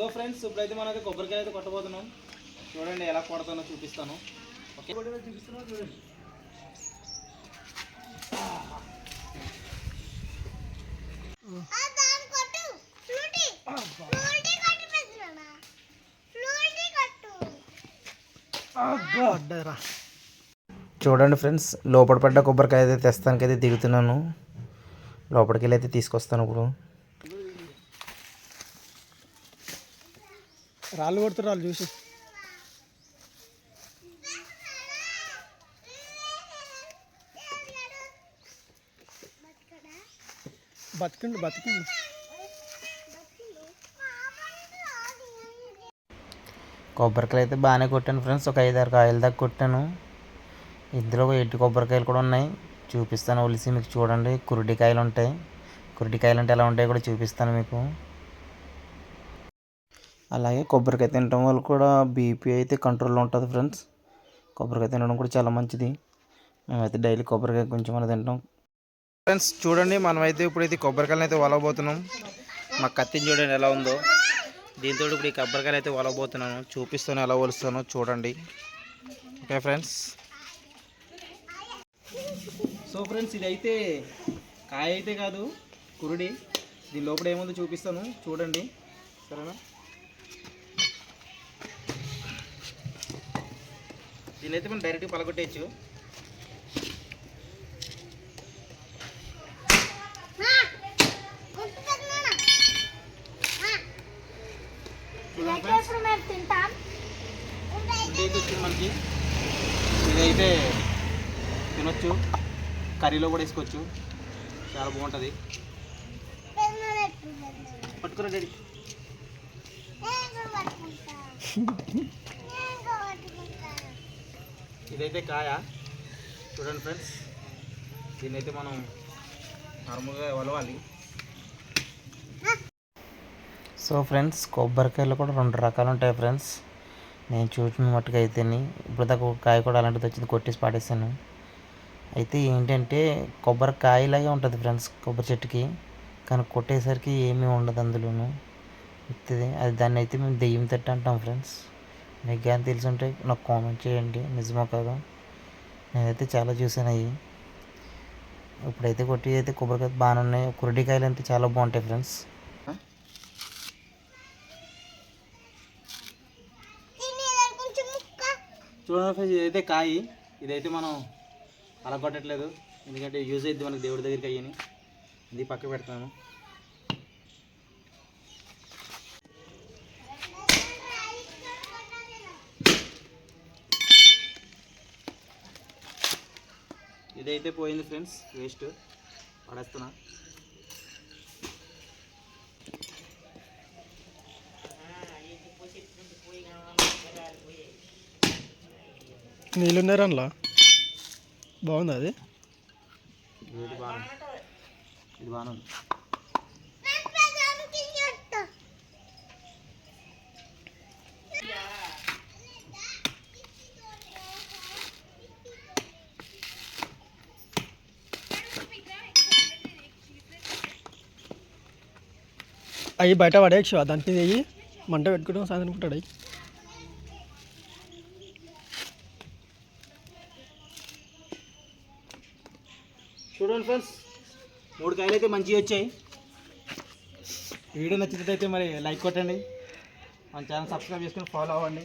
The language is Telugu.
సో ఫ్రెండ్స్ ఇప్పుడైతే మనకి కొబ్బరికాయ అయితే కొట్టబోతున్నాం. చూడండి ఎలా కొడతానో చూపిస్తాను. ఓకే. చూడండి దాని కొట్టు ఫ్లూటీ ఫ్లూటీ కొట్టు పెద్దనా ఫ్లూటీ కొట్టు చూడండి ఫ్రెండ్స్ లోపల పడ్డ కొబ్బరికాయ అయితే తెస్తానికి అయితే దిగుతున్నాను. లోపలికి వెళ్ళి అయితే తీసుకొస్తాను ఇప్పుడు. రాళ్ళు కొడుతున్నారు చూసి. బతికిండు బతికిండు. కొబ్బరికాయలు అయితే బాగానే కొట్టాను ఫ్రెండ్స్. ఒక ఐదు ఆరు దాకా కొట్టాను. ఇందులో ఒక ఎట్టి కొబ్బరికాయలు కూడా ఉన్నాయి. చూపిస్తాను ఒలిసి మీకు చూడండి. కురుటికాయలు ఉంటాయి. కురిటికాయలు అంటే ఎలా ఉంటాయో కూడా చూపిస్తాను మీకు. అలాగే కొబ్బరికాయ తినడం వల్ల కూడా బీపీ అయితే కంట్రోల్లో ఉంటుంది ఫ్రెండ్స్ కొబ్బరికాయ తినడం కూడా చాలా మంచిది. మేమైతే డైలీ కొబ్బరికాయ కొంచెం మనం తింటాం. ఫ్రెండ్స్ చూడండి మనమైతే ఇప్పుడైతే కొబ్బరికాయలు అయితే వలవబోతున్నాం. మా కత్తిని చూడండి ఎలా ఉందో. దీంతో ఇప్పుడు ఈ కొబ్బరికాయలు అయితే వలవబోతున్నాను. చూపిస్తాను ఎలా వలుస్తాను చూడండి. ఓకే ఫ్రెండ్స్ సో ఫ్రెండ్స్ ఇదైతే కాయ అయితే కాదు కురుడి. దీని లోపల ఏముందో చూపిస్తాను. చూడండి. సరేనా? దీని అయితే మనం డైరెక్ట్గా పలగొట్టేయచ్చు. మనకి ఇదైతే తినొచ్చు. కర్రీలో కూడా వేసుకోవచ్చు. చాలా బాగుంటుంది. పట్టుకురా డాడీ నేను కూడా పట్టుకుంటా నేను కూడా పట్టుకుంటా ఇదైతే కాయ. చూడండి ఫ్రెండ్స్. దీన్నైతే మనం నార్మల్గా వలవాలి. సో ఫ్రెండ్స్ కొబ్బరికాయలు కూడా రెండు రకాలు ఉంటాయి ఫ్రెండ్స్. నేను చూసిన మట్టుకు అయితేని. ఇప్పుడు దాకా ఒక కాయ కూడా అలాంటిది వచ్చింది కొట్టేసి పాడేసాను అయితే ఏంటంటే కొబ్బరికాయలాగే ఉంటుంది ఫ్రెండ్స్ కొబ్బరి చెట్టుకి. కానీ కొట్టేసరికి ఏమీ ఉండదు అందులోనూ. అది దాన్ని అయితే మేము దెయ్యం తట్టు అంటాం ఫ్రెండ్స్. మీకు కానీ తెలిసి ఉంటే నాకు కామెంట్ చేయండి. నిజమో కాదో? నేనైతే చాలా చూసాను అవి ఇప్పుడైతే కొట్టి అయితే కొబ్బరికాయ బాగానే ఉన్నాయి. కురటికాయలు అంటే చాలా బాగుంటాయి ఫ్రెండ్స్ చూడండి ఫ్రెండ్స్ ఇదైతే కాయి. ఇదైతే మనం అలా కొట్టట్లేదు ఎందుకంటే యూజ్ అయితే మనకి దేవుడి దగ్గరికి అయ్యని. ఇది పక్క పెడతాను. ఇదైతే పోయింది ఫ్రెండ్స్ వేస్ట్. పడేస్తున్నా. నీళ్ళు ఉన్నాయి అందులో బాగుంది అది? ఇది బాగా ఇది బాగానే అవి బయట పడేయచ్చు దాని మీద మంట పెట్టుకుంటాం సాయంత్రం అనుకుంటాడు అవి చూడండి ఫ్రెండ్స్ మూడు కాయలు అయితే మంచిగా వచ్చాయి. వీడియో నచ్చినట్లయితే మరి లైక్ కొట్టండి. మన ఛానల్ సబ్స్క్రైబ్ చేసుకొని ఫాలో అవ్వండి.